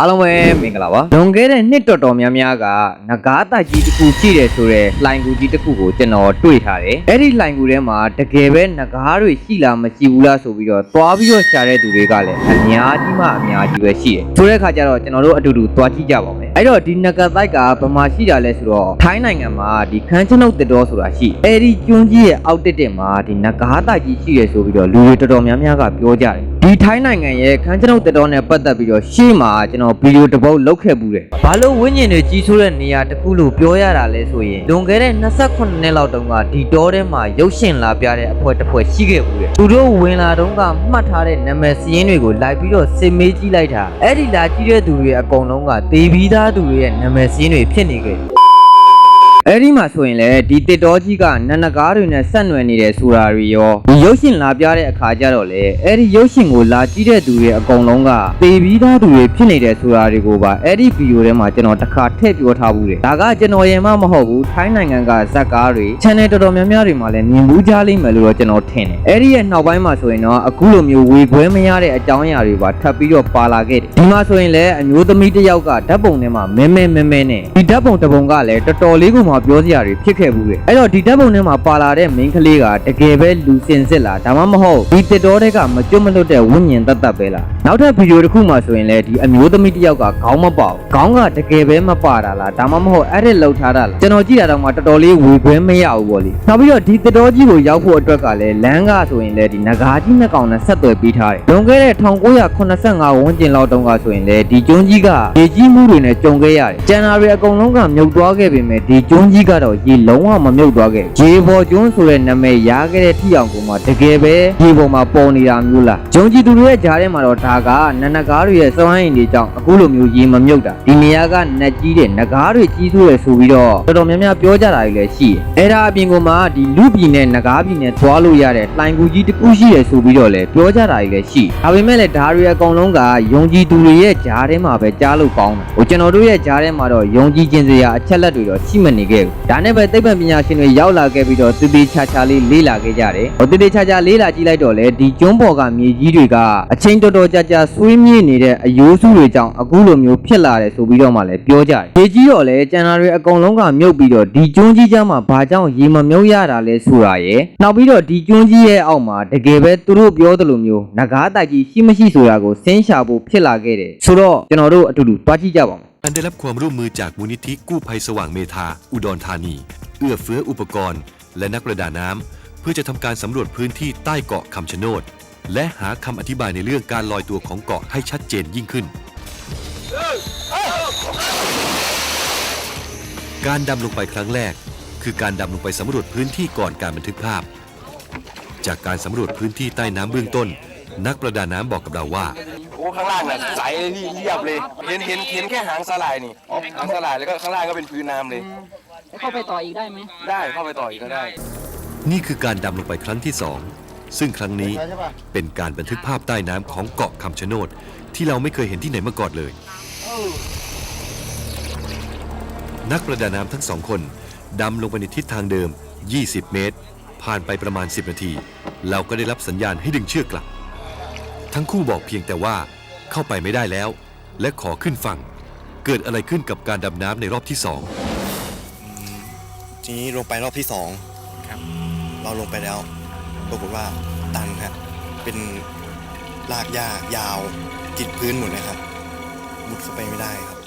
အားလုံးပဲမင်္ဂလာပါလွန်ခဲ့တဲ့နှစ်တော်တော်များများကငကားတိုက်ကြီးတစ်ခုရှိတယ်ဆိုတော့လှိုင်ကူကြီးတစ်ခုကိုကျွန်တော်တွေ့ထားတယ်အဲ့ဒီလှိုင်ကူထဲမှာတကယ်ပဲငကားတွေရှိလားမရှိဘူးလားဆိုပြီးတော့သွားပြီးတော့ရှာတဲ့သူတွေကလည်းအများကြီးမှအများကြီးပဲရှိတယ်ဆိုတဲ့အခါကျတော့ကျွန်တော်တို့အတူတူသွားကြည့်ကြပါမယ်အဲ့တော့ဒီငကားတိုက်ကဘယ်မှာရှိတာလဲဆိုတော့ထိုင်းနိုင်ငံမှာဒီခန်းချနုတ်တက်တော်ဆိုတာရှိအဲ့ဒီကျွန်းကြီးရဲ့အောက်တက်တက်မှာဒီငကားတိုက်ကြီးရှိတယ်ဆိုပြီးတော့လူတွေတော်တော်များများကပြောကြတယ် ဒီထိုင်းနိုင်ငံရဲ့ခန်းချနုတ်တက်တော်နဲ့ပတ်သက်ပြီးတော့ရှေ့မှာကျွန်တော်ဗီဒီယိုတစ်ပုတ်လုပ်ခဲ့ဘူးတယ်ဘာလို့ဝိညာဉ်တွေကြီးဆိုးတဲ့နေရာတစ်ခုလို့ပြောရတာလဲဆိုရင်လွန်ခဲ့တဲ့28နှစ်လောက်တုန်းကဒီတောထဲမှာရုပ်ရှင်လာပြတဲ့အဖွဲ့တစ်ဖွဲ့ရှိခဲ့ဘူးတယ်သူတို့ဝင်လာတုန်းကမှတ်ထားတဲ့နာမည်စရင်းတွေကိုလိုက်ပြီးတော့စစ်မေးကြည့်လိုက်တာအဲ့ဒီလာကြည့်တဲ့သူတွေအကုန်လုံးကသေပြီးသားသူတွေရဲ့နာမည်စရင်းတွေဖြစ်နေခဲ့တယ် အဲ့ဒီမှာဆိုရင်လေဒီတစ်တော်ကြီးကနန္နကားတွေနဲ့ဆက်နွယ်နေတဲ့ဆိုတာတွေရောဒီရုပ်ရှင်လာပြတဲ့အခါကျတော့လေအဲ့ဒီရုပ်ရှင်ကိုလာကြည့်တဲ့သူတွေအကုန်လုံးကသေပြီးသားသူတွေဖြစ်နေတဲ့ဆိုတာတွေကိုပါအဲ့ဒီဗီဒီယိုထဲမှာကျွန်တော်တစ်ခါထည့်ပြောထားဘူးတယ်ဒါကကျွန်တော်ရင်မှမဟုတ်ဘူးထိုင်းနိုင်ငံကဇက်ကားတွေ channel တော်တော်များများတွေမှာလည်းမြင်မှုကြားလိမ့်မယ်လို့တော့ကျွန်တော်ထင်တယ်အဲ့ဒီရဲ့နောက်ပိုင်းမှာဆိုရင်တော့အခုလိုမျိုးဝေခွဲမရတဲ့အကြောင်းအရာတွေပါထပ်ပြီးတော့ပါလာခဲ့တယ်ဒီမှာဆိုရင်လည်းအမျိုးသမီးတစ်ယောက်ကဓာတ်ပုံထဲမှာမဲမဲမဲမဲနဲ့ဒီဓာတ်ပုံတစ်ပုံကလည်းတော်တော်လေးကိုမှပြောစရာတွေဖြစ်ခဲ့ဘူးတယ်အဲ့တော့ဒီဓာတ်ပုံထဲမှာပါလာတဲ့ main ကလေးကတကယ်ပဲလူစင်စစ်လားဒါမှမဟုတ်ဒီတစ်တော်တွေကမကျွတ်မလွတ်တဲ့ဝိညာဉ်တတ်တတ်ပဲလားနောက်ထပ်ဗီဒီယိုတစ်ခုမှဆိုရင်လည်းဒီအမျိုးသမီးတစ်ယောက်ကခေါင်းမပေါက်ခေါင်းကတကယ်ပဲမပါတာလားဒါမှမဟုတ်အဲ့ဒီလောက်ထားတာလားကျွန်တော်ကြည့်တာတော့မှတော်တော်လေးဝေခွဲမရဘူးပေါ့လေနောက်ပြီးတော့ဒီတစ်တော်ကြီးကိုရောက်ဖို့အတွက်ကလည်းလမ်းကဆိုရင်လည်းဒီနဂါးကြီးနှစ်ကောင်နဲ့ဆက်သွယ်ပေးထားတယ်လွန်ခဲ့တဲ့1985ဝန်းကျင်လောက်တုန်းကဆိုရင်လည်းဒီကျွန်းကြီးကရေကြီးမှုတွေနဲ့ကြုံခဲ့ရတယ်ကျန်တာတွေအကုန်လုံးကမြုပ်သွားခဲ့ပေမဲ့ဒီကျွန်းကြီးကတော့ရေလုံးဝမမြုပ်သွားခဲ့ဘူးရေပေါ်ကျွန်းဆိုတဲ့နာမည်ရခဲ့တဲ့ထိအောင်ကိုမှတကယ်ပဲရေပေါ်မှာပေါ်နေတာမျိုးလားဂျုံကြီးသူတွေရဲ့ဂျားထဲမှာတော့ဒါကနန္နကားတွေရဲ့စွမ်းအင်တွေကြောင့်အခုလိုမျိုးရေမမြုပ်တာဒီနေရာကနက်ကြီးတဲ့နဂါးတွေကြီးဆိုးတယ်ဆိုပြီးတော့တော်တော်များများပြောကြတာတွေလည်းရှိတယ်အဲ့ဒါအပြင်ကမှဒီလူပြည်နဲ့နဂါးပြည်နဲ့သွားလို့ရတဲ့လှိုင်ကူကြီးတစ်ခုရှိတယ်ဆိုပြီးတော့လည်းပြောကြတာတွေလည်းရှိဒါပေမဲ့လည်းဒါတွေအကုန်လုံးကယုံကြည်သူတွေရဲ့ဂျားထဲမှာပဲကြားလို့ကောင်းတယ်ဟိုကျွန်တော်တို့ရဲ့ဂျားထဲမှာတော့ယုံကြည်ခြင်းစရာအချက်လက်တွေတော့ရှိမနေခဲ့ဘူးဒါနဲ့ပဲသိပ္ပံပညာရှင်တွေရောက်လာခဲ့ပြီးတော့တည်တည်ချာချာလေးလေ့လာခဲ့ကြတယ်ဟိုတည်တည်ချာချာလေ့လာကြည့်လိုက်တော့လေဒီကျွန်းပေါ်ကမြေကြီးတွေကအချိန်တော်တော်ကြာကြာဆွေးမြေ့နေတဲ့အယိုးစုတွေကြောင့်အခုလိုမျိုးဖြစ်လာတယ်ဆိုပြီးတော့မှလည်းပြောကြတယ်မြေကြီးတော့လေကျန်တာတွေအကုန်လုံးကမြုပ်ပြီးတော့ဒီကျွန်းကြီးကြားမှာဘာကြောင့်ရေမမြုပ်ရတာလဲဆိုတာရယ်နောက်ပြီးတော့ဒီကျွန်းကြီးရဲ့အောက်မှာတကယ်ပဲသူတို့ပြောသလိုမျိုးငကားတိုက်ကြီးရှိမရှိဆိုတာကိုစင်းရှာဖို့ဖြစ်လာခဲ့တယ်ဆိုတော့ကျွန်တော်တို့အတူတူတွားကြည့်ကြပါမယ် อันได้รับความร่วมมือจากมูลนิธิกู้ภัยสว่างเมธาอุดรธานี เอื้อเฟื้ออุปกรณ์ และนักประดาน้ำเพื่อจะทำการสำรวจพื้นที่ใต้เกาะคำชะโนด และหาคำอธิบายในเรื่องการลอยตัวของเกาะให้ชัดเจนยิ่งขึ้น การดำลงไปครั้งแรก คือการดำลงไปสำรวจพื้นที่ก่อนการบันทึกภาพ จากการสำรวจพื้นที่ใต้น้ำเบื้องต้น นักประดาน้ำบอกกับเราว่า ข้างล่างน่ะใสเลยพี่เรียบเลย เห็นเห็นเห็นแค่หางสลายนี่หางสลายแล้วก็ข้างล่างก็เป็นพื้นน้ำเลย เข้าไปต่ออีกได้ไหม ได้เข้าไปต่ออีกก็ได้ นี่คือการดำลงไปครั้งที่สองซึ่งครั้งนี้เป็นการบันทึกภาพใต้น้ำของเกาะคำชะโนดที่เราไม่เคยเห็นที่ไหนมาก่อนเลย นักประดาน้ำทั้งสองคนดำลงไปในทิศทางเดิม 20 เมตร ผ่านไปประมาณ 10 นาที เราก็ได้รับสัญญาณให้ดึงเชือกกลับ ทั้งคู่บอกเพียงแต่ว่า เข้าไปไม่ได้แล้ว และขอขึ้นฝั่ง เกิดอะไรขึ้นกับการดำน้ำในรอบที่สองทีนี้ลงไปรอบที่สองครับเราลงไปแล้วปรากฏว่าตันฮะเป็นลากหญ้ายาวติดพื้นหมดเลยครับมุดเข้าไปไม่ได้ครับ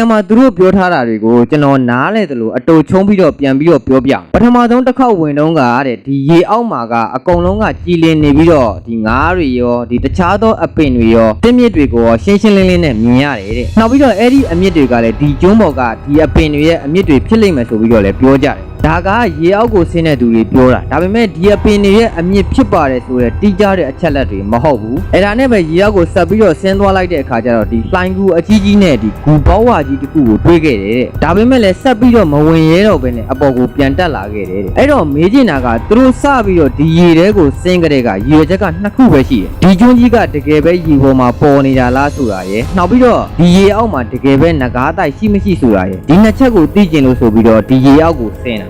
ရာမှာသူတို့ပြောထားတာတွေကိုကျွန်တော်နားလဲတယ်လို့အတူချုံးပြီးတော့ပြန်ပြီးတော့ပြောပြပထမဆုံးတစ်ခေါက်ဝင်တော့ကတဲ့ဒီရေအောက်မှာကအကုန်လုံးကကြည်လင်နေပြီးတော့ဒီငါးတွေရောဒီတခြားသောအပင်တွေရောတင်းမြစ်တွေကိုရောရှင်းရှင်းလင်းလင်းနဲ့မြင်ရတယ်တဲ့နောက်ပြီးတော့အဲ့ဒီအမြစ်တွေကလည်းဒီကျွန်းပေါ်ကဒီအပင်တွေရဲ့အမြစ်တွေဖြစ်လိမ့်မယ်ဆိုပြီးတော့လည်းပြောကြတယ် ဒါကရေအောက်ကိုဆင်းတဲ့သူတွေပြောတာဒါပေမဲ့ဒီအပင်တွေရဲ့အမြင့်ဖြစ်ပါတယ်ဆိုတဲ့တိကျတဲ့အချက်လက်တွေမဟုတ်ဘူးအဲ့ဒါနဲ့ပဲရေအောက်ကိုဆက်ပြီးတော့ဆင်းသွားလိုက်တဲ့အခါကျတော့ဒီလှိုင်းကူအကြီးကြီးနဲ့ဒီဂူပေါဝါကြီးတစ်ခုကိုတွေးခဲ့တယ်တဲ့ဒါပေမဲ့လည်းဆက်ပြီးတော့မဝင်ရဲတော့ဘဲနဲ့အပေါ်ကိုပြန်တက်လာခဲ့တယ်တဲ့အဲ့တော့မေးချင်တာကသူတို့စပြီးတော့ဒီရေထဲကိုဆင်းကြတဲ့ကရေချက်ကနှစ်ခုပဲရှိတယ်ဒီကျွန်းကြီးကတကယ်ပဲရေပေါ်မှာပေါ်နေတာလားဆိုတာရယ်နောက်ပြီးတော့ဒီရေအောက်မှာတကယ်ပဲငကားတိုက်ရှိမရှိဆိုတာရယ်ဒီနှစ်ချက်ကိုသိကျင်လို့ဆိုပြီးတော့ဒီရေအောက်ကိုဆင်းတာ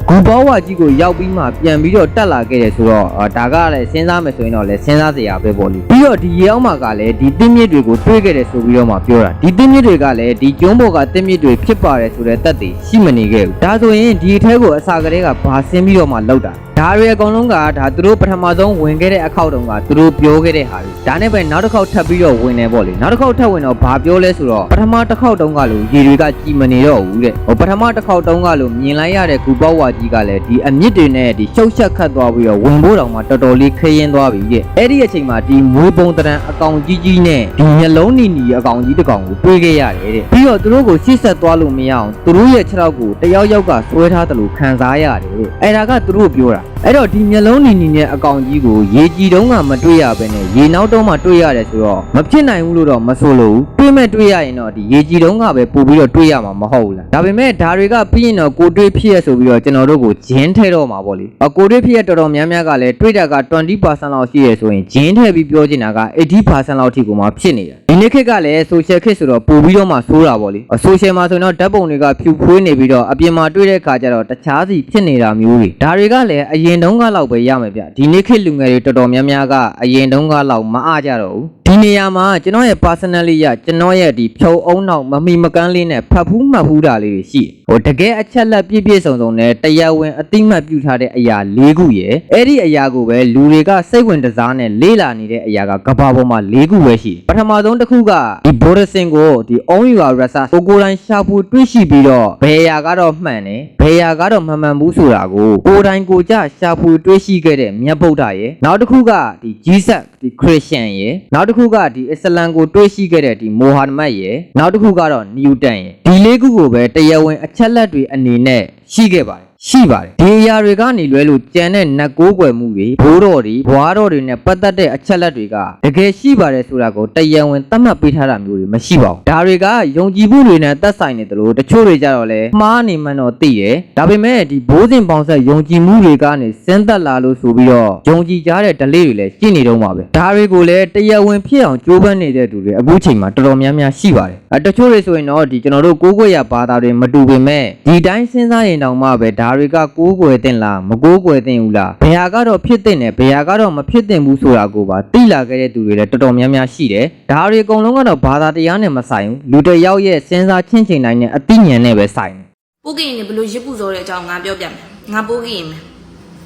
ဂူပေါဝါကြီးကိုရောက်ပြီးမှပြန်ပြီးတော့တက်လာခဲ့တယ်ဆိုတော့အာဒါကလည်းစဉ်းစားမယ်ဆိုရင်တော့လည်းစဉ်းစားစရာပဲပေါ့လေပြီးတော့ဒီရေအောက်မှာကလည်းဒီတင်းမြစ်တွေကိုတွေးခဲ့တယ်ဆိုပြီးတော့မှပြောတာဒီတင်းမြစ်တွေကလည်းဒီကျွန်းပေါ်ကတင်းမြစ်တွေဖြစ်ပါတယ်ဆိုတဲ့သက်သေရှိမနေခဲ့ဘူးဒါဆိုရင်ဒီအထဲကိုအစာကလေးကဘာဆင်းပြီးတော့မှလောက်တာဒါတွေအကုန်လုံးကဒါသူတို့ပထမဆုံးဝင်ခဲ့တဲ့အခောက်တုန်းကသူတို့ပြောခဲ့တဲ့ဟာတွေဒါနဲ့ပဲနောက်တစ်ခေါက်ထပ်ပြီးတော့ဝင်နေပေါ့လေနောက်တစ်ခေါက်ထပ်ဝင်တော့ဘာပြောလဲဆိုတော့ပထမတစ်ခေါက်တုန်းကလို့ရေတွေကကြည်မနေတော့ဘူးတဲ့ဟိုပထမတစ်ခေါက်တုန်းကလို့မြင်လိုက်ရတဲ့ကူပေါဝါကြီးကလည်းဒီအမြင့်တွေနဲ့ဒီရှုပ်ချက်ခတ်သွားပြီးတော့ဝင်ဖို့တောင်မှတော်တော်လေးခရင်သွားပြီတဲ့အဲ့ဒီအချိန်မှာဒီမွေးပုံတရံအကောင်ကြီးကြီးနဲ့ဒီမျက်လုံးနီနီအကောင်ကြီးတစ်ကောင်ကိုတွေးခဲ့ရတယ်တဲ့ပြီးတော့သူတို့ကိုရှေ့ဆက်သွားလို့မရအောင်သူတို့ရဲ့ခြေထောက်ကိုတယောက်ယောက်ကဆွဲထားတယ်လို့ခံစားရတယ်တဲ့အဲ့ဒါကသူတို့ပြောတာအဲ့တော့ဒီမျက်လုံးနီနီနဲ့အကောင်ကြီးကိုရေကြည်တုံးကမတွေ့ရဘဲနဲ့ရေနောက်တော့မှတွေ့ရတယ်ဆိုတော့မဖြစ်နိုင်ဘူးလို့တော့မဆိုလို့ဘူးတွေးမဲ့တွေးရရင်တော့ဒီရေကြည်တုံးကပဲပို့ပြီးတော့တွေးရမှာမဟုတ်ဘူးလားဒါပေမဲ့ဒါတွေကပြီးရင်တော့ကိုတွေးဖြစ်ရဆိုပြီးတော့ကျွန်တော်တို့ကိုဂျင်းထဲတော့မှာပေါ့လေအကိုတွေးဖြစ်ရတော်တော်များများကလည်းတွေးတာက20%လောက်ရှိရဆိုရင်ဂျင်းထဲပြီးပြောချင်တာက80%လောက်ထိကိုမှဖြစ်နေတယ်ဒီနေ့ခေတ်ကလည်း social ခေတ်ဆိုတော့ပို့ပြီးတော့မှဆိုးတာပေါ့လေအ social မှာဆိုရင်တော့ဓာတ်ပုံတွေကဖြူဖွေးနေပြီးတော့အပြင်မှာတွေ့တဲ့အခါကျတော့တခြားစီဖြစ်နေတာမျိုးတွေဒါတွေကလည်းအရင်တုန်းကလောက်ပဲရမယ်ဗျဒီနေ့ခေတ်လူငယ်တွေတော်တော်များများကအရင်တုန်းကလောက်မအားကြတော့ဘူး ဒီနေရာမှာကျွန်တော်ရဲ့ personally ရကျွန်တော်ရဲ့ဒီဖြုံအုံနောက်မမီမကန်းလေးနဲ့ဖတ်ဖူးမှတ်ဖူးတာလေးတွေရှိတယ်ဟိုတကယ်အချက်လက်ပြည့်ပြည့်စုံစုံနဲ့တရားဝင်အတိမတ်ပြုထားတဲ့အရာ၄ခုရယ်အဲ့ဒီအရာကိုပဲလူတွေကစိတ်ဝင်တစားနဲ့လေးလာနေတဲ့အရာကကဘာပေါ်မှာ၄ခုပဲရှိတယ်ပထမဆုံးတစ်ခုကဒီဘော်ဒစင်ကိုဒီ own your research ကိုကိုယ်တိုင်ရှာဖွေတွေ့ရှိပြီးတော့ဘယ်အရာကတော့မှန်တယ်ဘယ်အရာကတော့မမှန်ဘူးဆိုတာကိုကိုယ်တိုင်ကိုယ်ကြရှာဖွေတွေ့ရှိခဲ့တဲ့မြတ်ဗုဒ္ဓရဲ့နောက်တစ်ခုကဒီ Jesus ဒီ Christian ရဲ့နောက်တစ်ခုကဒီအစ္စလမ်ကိုတွေ့ရှိခဲ့တဲ့ဒီမိုဟာမက်ရဲ့နောက်တစ်ခုကတော့နျူတန်ရဲ့ဒီလေးခုကိုပဲတရားဝင်အချက်လက်တွေအနေနဲ့ရှိခဲ့ပါတယ် ရှိပါတယ်ဒီအရာတွေကနေလွဲလို့ကြံတဲ့နတ်ကိုးကွယ်မှုတွေဘိုးတော်တွေဘွားတော်တွေနဲ့ပတ်သက်တဲ့အချက်လက်တွေကတကယ်ရှိပါတယ်ဆိုတာကိုတရားဝင်သတ်မှတ်ပေးထားတာမျိုးတွေမရှိပါဘူးဒါတွေကယုံကြည်မှုတွေနဲ့သက်ဆိုင်နေတယ်လို့တချို့တွေကြတော့လဲမှားနေမှန်းတော့သိတယ်ဒါပေမဲ့ဒီဘိုးစဉ်ပေါင်းဆက်ယုံကြည်မှုတွေကနေစဉ်သက်လာလို့ဆိုပြီးတော့ယုံကြည်ကြတဲ့ delay တွေလည်းရှိနေတော့မှာပဲဒါတွေကိုလည်းတရားဝင်ဖြစ်အောင်ကြိုးပမ်းနေတဲ့သူတွေအခုချိန်မှာတော်တော်များများရှိပါတယ်အဲတချို့တွေဆိုရင်တော့ဒီကျွန်တော်တို့ကိုးကွယ်ရဘာသာတွေမတူပေမဲ့ဒီတိုင်းစဉ်းစားရင်တောင်မှပဲဒါတွေကကိုးကွယ်တင်လားမကိုးကွယ်တင်ဘူးလားဘယ်ဟာကတော့ဖြစ်တင်တယ်ဘယ်ဟာကတော့မဖြစ်တင်ဘူးဆိုတာကိုပါသိလာခဲ့တဲ့သူတွေလည်းတော်တော်များများရှိတယ်ဒါတွေအကုန်လုံးကတော့ဘာသာတရားနဲ့မဆိုင်ဘူးလူတစ်ယောက်ရဲ့စဉ်းစားချင်းချိန်တိုင်းနဲ့အသိဉာဏ်နဲ့ပဲဆိုင်တယ်ပိုးကရင်နေဘလို့ရစ်ပူစောတဲ့အကြောင်းငါပြောပြမယ်ငါပိုးကရင်မယ်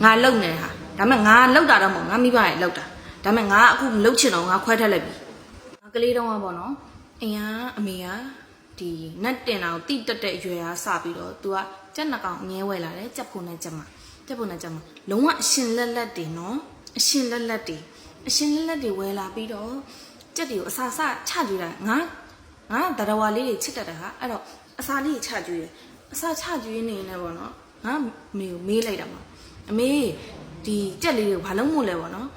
ငါလုံနေတာဟာဒါပေမဲ့ငါလုံတာတော့မဟုတ်ငါမိဘရဲ့လုံတာဒါပေမဲ့ငါအခုမလုံချင်တော့ငါခွဲထက်လိုက်ပြီငါကလေးတော့ကပေါ့နော်အိမ်ကအမေကဒီနတ်တင်တာကိုတိတက်တဲ့အရွယ်အားစပြီးတော့ तू က ကြက်နှကောင်အငဲဝဲလာတယ်ကြက်ဖို့နဲ့ကြက်မကြက်ဖို့နဲ့ကြက်မလုံးဝအရှင်လက်လက်တင်နော်အရှင်လက်လက်တင်အရှင်လက်လက်တွေဝဲလာပြီးတော့ကြက်တွေကိုအစာစချကြွေးတာငါငါတရဝါလေးတွေချစ်တတ်တာဟာအဲ့တော့အစာလေးချကြွေးတယ်အစာချကျွေးနေနေပေါ့နော်ငါမေကိုမေးလိုက်တာပေါ့အမေဒီကြက်လေးတွေကိုဘာလို့မို့လဲပေါ့နော်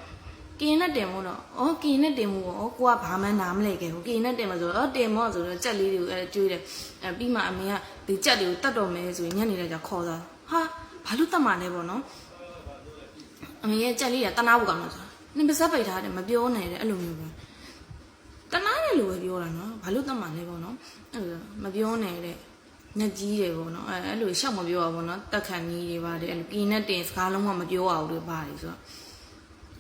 ကင်းနဲ့တင်မို့တော့ဩကင်းနဲ့တင်မို့ပေါ့ကိုကဘာမှနားမလဲခဲ့ဘူးကင်းနဲ့တင်မှာဆိုတော့တင်မော့ဆိုတော့ကြက်လေးတွေကိုအဲကျွေးတယ်အဲပြီးမှအမေကဒီကြက်တွေကိုတတ်တော်မယ်ဆိုရင်ညနေလိုက်ကျခေါ်သွားဟာဘာလို့တတ်မှာလဲပေါ့နော်အမေရဲ့ကြက်လေးကတနာဖို့ကောင်းလို့ဆိုနင်ပါစပ်ပိတ်ထားတယ်မပြောနဲ့တဲ့အဲ့လိုမျိုးပဲတနာတယ်လို့ပဲပြောတာနော်ဘာလို့တတ်မှာလဲပေါ့နော်အဲ့လိုမပြောနဲ့တဲ့ညက်ကြီးတယ်ပေါ့နော်အဲအဲ့လိုရှောက်မပြောရဘူးပေါ့နော်တက်ခံကြီးတွေပါတယ်အဲ့လိုကင်းနဲ့တင်စကားလုံးဝမပြောရဘူးလို့ပါတယ်ဆိုတော့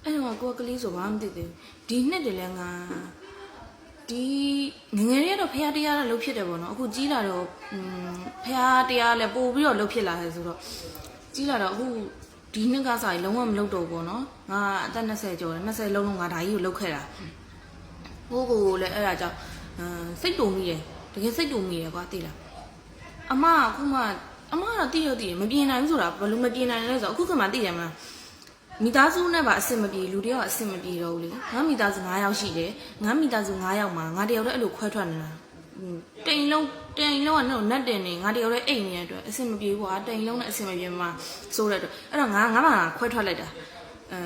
အဲ့တော့ကိုကကလေးဆိုဘာမှမသိသေးဘူးဒီနှစ်တည်းလဲငါဒီငငယ်လေးကတော့ဖះတရားလည်းလှုပ်ဖြစ်တယ်ပေါ့နော်အခုကြီးလာတော့อืมဖះတရားလည်းပို့ပြီးတော့လှုပ်ဖြစ်လာတယ်ဆိုတော့ကြီးလာတော့အခုဒီနှစ်ကစားရင်လုံးဝမလှုပ်တော့ဘူးပေါ့နော်ငါအသက်20ကျော်တယ်20လုံးလုံးငါဒါကြီးကိုလှုပ်ခဲ့တာကိုကိုကိုလည်းအဲ့ဒါကြောင့်အမ်စိတ်တုံမိတယ်တကယ်စိတ်တုံမိတယ်ကွာသိလားအမကအခုမှအမကတော့တိရတိရမပြေနိုင်ဘူးဆိုတာဘယ်လိုမပြေနိုင်လဲဆိုတော့အခုကမှသိတယ်မလား မိသားစုနဲ့ပါအဆင်မပြေလူတယောက်အဆင်မပြေတော့ဘူးလေငါမိသားစု9ယောက်ရှိတယ်ငါမိသားစု9ယောက်မှာငါတယောက်တည်းအဲ့လိုခွဲထွက်နေတာဟွန်းတိမ်လုံးတိန်လုံးကတော့နတ်တင်နေငါတယောက်တည်းအိမ်နေတဲ့အတွက်အဆင်မပြေဘူးကွာတိန်လုံးနဲ့အဆင်မပြေမှာစိုးတဲ့အတွက်အဲ့တော့ငါငါမှခွဲထွက်လိုက်တာအဲ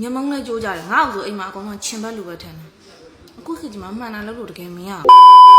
ညမုံနဲ့ကြိုးကြတယ်ငါ့အောင်ဆိုအိမ်မှာအကောင်လုံးချင်ဘက်လူပဲထင်တယ်အခုခေတ်ကြီးမှာမှန်တာလို့လို့တကယ်မရဘူး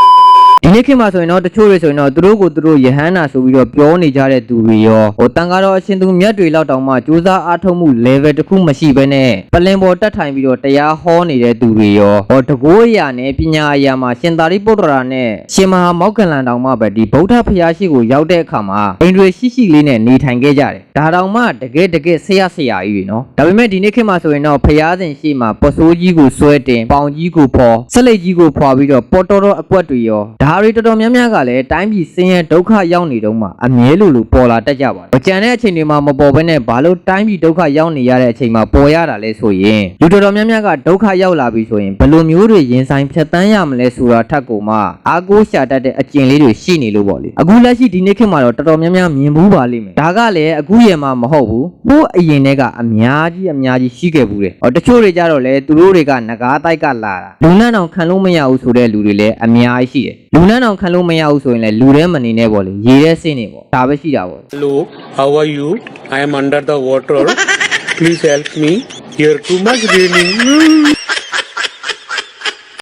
ဒီနေ့ခေတ်မှာဆိုရင်တော့တချို့တွေဆိုရင်တော့သူတို့ကိုသူတို့ယဟန္တာဆိုပြီးတော့ပြောနေကြတဲ့သူတွေရောဟိုတန်ကားတော့အရှင်သူမြတ်တွေလောက်တောင်မှစူးစမ်းအားထုတ်မှု level တစ်ခုမရှိဘဲနဲ့ပလင်ပေါ်တက်ထိုင်ပြီးတော့တရားဟောနေတဲ့သူတွေရောဟောတကိုးအရာနဲ့ပညာအရာမှာရှင်သာရိပုတ္တရာနဲ့ရှင်မဟာမောက္ကလန်တောင်မှပဲဒီဗုဒ္ဓဖျားရှိကိုရောက်တဲ့အခါမှာအိန္ဒြေရှိရှိလေးနဲ့နေထိုင်ခဲ့ကြတယ်ဒါတောင်မှတကယ်တကယ်ဆရာဆရာကြီးတွေနော်ဒါပေမဲ့ဒီနေ့ခေတ်မှာဆိုရင်တော့ဖျားစဉ်ရှိမှာပစိုးကြီးကိုဆွဲတင်ပေါင်ကြီးကိုဖော်ဆက်လက်ကြီးကိုဖွာပြီးတော့ပေါ်တော်တော်အကွက်တွေရောဒါတွေတော်တော်များများကလည်းတိုင်းပြည်ဆင်းရဲဒုက္ခရောက်နေတော့မှအမြဲလိုလိုပေါ်လာတတ်ကြပါတယ်။ကြံတဲ့အချိန်တွေမှာမပေါ်ဘဲနဲ့ဘာလို့တိုင်းပြည်ဒုက္ခရောက်နေရတဲ့အချိန်မှာပေါ်ရတာလဲဆိုရင်လူတော်တော်များများကဒုက္ခရောက်လာပြီဆိုရင်ဘယ်လိုမျိုးတွေရင်ဆိုင်ဖြတ်တန်းရမလဲဆိုတာထက်ကိုမှအားကိုးရှာတတ်တဲ့အကျင့်လေးတွေရှိနေလို့ပေါ့လေ။အခုလက်ရှိဒီနေ့ခေတ်မှာတော့တော်တော်များများမြင်ဘူးပါလိမ့်မယ်။ဒါကလည်းအခုရေမှာမဟုတ်ဘူး။ဟိုးအရင်တည်းကအများကြီးအများကြီးရှိခဲ့ဘူးတဲ့။ဟောတချို့တွေကြတော့လေသူတို့တွေကငကားတိုက်ကလာတာလူလန့်အောင်ခံလို့မရဘူးဆိုတဲ့လူတွေလည်းအများကြီးရှိတယ်။လူလန့်အောင်ခံလို့မရဘူးဆိုရင်လည်းလူထဲမနေနဲ့ပေါ့လေ။ရေထဲဆင်းနေပေါ့။ဒါပဲရှိတာပေါ့ Hello, how are you? I am under the water. Please help me. Here too much raining.